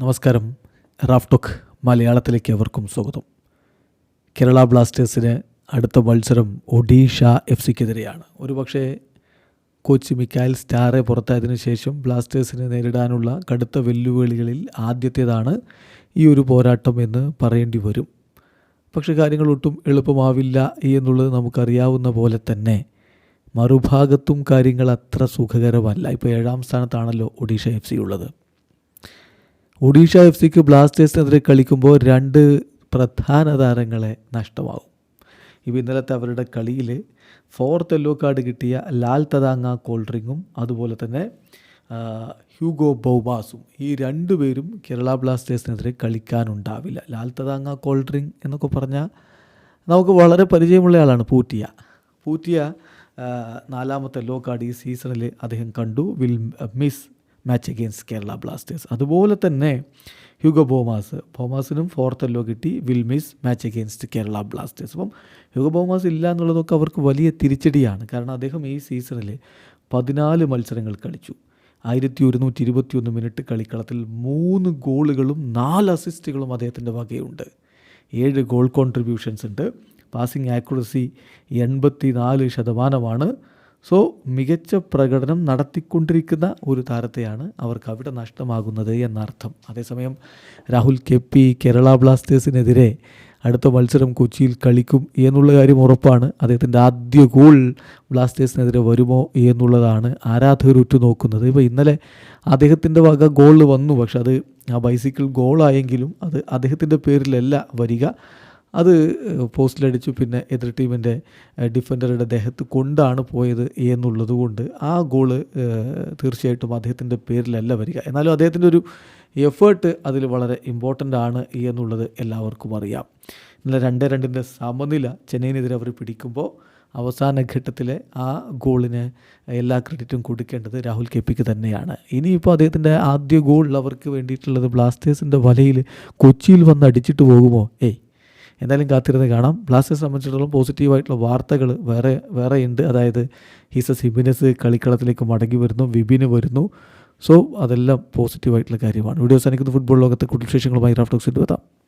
നമസ്കാരം. റാഫ്ടോക്ക് മലയാളത്തിലേക്ക് അവർക്കും സ്വാഗതം. കേരള ബ്ലാസ്റ്റേഴ്സിന് അടുത്ത മത്സരം ഒഡീഷ എഫ് സിക്കെതിരെയാണ് ഒരുപക്ഷെ കോച്ച് മിക്കായൽ സ്റ്റാറെ പുറത്തായതിനു ശേഷം ബ്ലാസ്റ്റേഴ്സിനെ നേരിടാനുള്ള കടുത്ത വെല്ലുവിളികളിൽ ആദ്യത്തേതാണ് ഈ ഒരു പോരാട്ടം എന്ന് പറയേണ്ടി വരും. പക്ഷേ കാര്യങ്ങൾ ഒട്ടും എളുപ്പമാവില്ല എന്നുള്ളത് നമുക്കറിയാവുന്ന പോലെ തന്നെ മറുഭാഗത്തും കാര്യങ്ങൾ അത്ര സുഖകരമല്ല. ഇപ്പോൾ ഏഴാം സ്ഥാനത്താണല്ലോ ഒഡീഷ എഫ് സി ഉള്ളത്. ഒഡീഷ എഫ് സിക്ക് ബ്ലാസ്റ്റേഴ്സിനെതിരെ കളിക്കുമ്പോൾ രണ്ട് പ്രധാന താരങ്ങളെ നഷ്ടമാകും. ഇപ്പോൾ ഇന്നലത്തെ അവരുടെ കളിയിൽ ഫോർത്ത് യെല്ലോ കാർഡ് കിട്ടിയ ലാൽ തദാങ്ങ കോൾഡ്രിങ്ങും അതുപോലെ തന്നെ ഹ്യൂഗോ ബൗബാസും ഈ രണ്ടുപേരും കേരള ബ്ലാസ്റ്റേഴ്സിനെതിരെ കളിക്കാനുണ്ടാവില്ല. ലാൽ തദാങ്ങ കോൾഡ്രിങ് എന്നൊക്കെ പറഞ്ഞാൽ നമുക്ക് വളരെ പരിചയമുള്ള ആളാണ് പൂറ്റിയ. പൂറ്റിയ നാലാമത്തെ ലോ കാർഡ് ഈ സീസണിൽ അദ്ദേഹം കണ്ടു. Will miss match against Kerala Blasters അതുപോലെ തന്നെ ഹ്യൂഗോ ബോമാസ് ബോമാസിനും ഫോർത്ത് എല്ലോ കിട്ടി. Will miss match against Kerala Blasters അപ്പം ഹ്യൂഗോ ബോമാസ് ഇല്ല എന്നുള്ളതൊക്കെ അവർക്ക് വലിയ തിരിച്ചടിയാണ്. കാരണം അദ്ദേഹം ഈ സീസണിൽ പതിനാല് മത്സരങ്ങൾ കളിച്ചു. ആയിരത്തി ഒരുന്നൂറ്റി ഇരുപത്തിയൊന്ന് മിനിറ്റ് കളിക്കളത്തിൽ മൂന്ന് ഗോളുകളും നാല് അസിസ്റ്റുകളും അദ്ദേഹത്തിന്റെ വകയുണ്ട്. ഏഴ് ഗോൾ കോൺട്രിബ്യൂഷൻസ് ഉണ്ട്. പാസിംഗ് ആക്യുറസി എൺപത്തി നാല് ശതമാനമാണ്. സോ മികച്ച പ്രകടനം നടത്തിക്കൊണ്ടിരിക്കുന്ന ഒരു താരത്തെയാണ് അവർക്ക് അവിടെ നഷ്ടമാകുന്നത് എന്നർത്ഥം. അതേസമയം രാഹുൽ കെ പി കേരള ബ്ലാസ്റ്റേഴ്സിനെതിരെ അടുത്ത മത്സരം കൊച്ചിയിൽ കളിക്കും എന്നുള്ള കാര്യം ഉറപ്പാണ്. അദ്ദേഹത്തിന്റെ ആദ്യ ഗോൾ ബ്ലാസ്റ്റേഴ്സിനെതിരെ വരുമോ എന്നുള്ളതാണ് ആരാധകർ ഉറ്റുനോക്കുന്നത്. ഇപ്പോൾ ഇന്നലെ അദ്ദേഹത്തിന്റെ വക ഗോൾ വന്നു. പക്ഷെ അത് ആ ബൈസിക്കിൾ ഗോളായെങ്കിലും അത് അദ്ദേഹത്തിന്റെ പേരിലല്ല വരിക. അത് പോസ്റ്റിലടിച്ചു. പിന്നെ എതിർ ടീമിന്റെ ഡിഫൻഡറുടെ ദേഹത്ത് കൊണ്ടാണ് പോയത് എന്നുള്ളതുകൊണ്ട് ആ ഗോൾ തീർച്ചയായിട്ടും അദ്ദേഹത്തിന്റെ പേരിലല്ല വരിക. എന്നാലും അദ്ദേഹത്തിന്റെ ഒരു എഫേർട്ട് അതിൽ വളരെ ഇമ്പോർട്ടന്റ് ആണ് എന്നുള്ളത് എല്ലാവർക്കും അറിയാം. ഇന്നലെ രണ്ട് രണ്ടിന്റെ സമനില ചെന്നൈയിനെതിരെ അവർ പിടിക്കുമ്പോൾ അവസാന ഘട്ടത്തിലെ ആ ഗോളിന് എല്ലാ ക്രെഡിറ്റും കൊടുക്കേണ്ടത് രാഹുൽ കെ പിക്ക് തന്നെയാണ്. ഇനിയിപ്പോൾ അദ്ദേഹത്തിന്റെ ആദ്യ ഗോൾ അവർക്ക് വേണ്ടിയിട്ടുള്ളത് ബ്ലാസ്റ്റേഴ്സിന്റെ വലയിൽ കൊച്ചിയിൽ വന്ന് അടിച്ചിട്ട് പോകുമോ? ഏയ് എന്തായാലും കാത്തിരുന്ന് കാണാം. ബ്ലാസ്റ്റേഴ്സ് സംബന്ധിച്ചിടത്തോളം പോസിറ്റീവായിട്ടുള്ള വാർത്തകൾ വേറെ വേറെ ഉണ്ട്. അതായത് ഹീസസ് ഹിബിനസ് കളിക്കളത്തിലേക്ക് മടങ്ങി വരുന്നു വിബിന് വരുന്നു. സോ അതെല്ലാം പോസിറ്റീവായിട്ടുള്ള കാര്യമാണ്. വീഡിയോ സാധിക്കുന്ന ഫുട്ബോൾ ലോകത്തെ കൂടുതൽ വിശേഷങ്ങളുമായി റാഫ്റ്റോക്സ് എത്താം.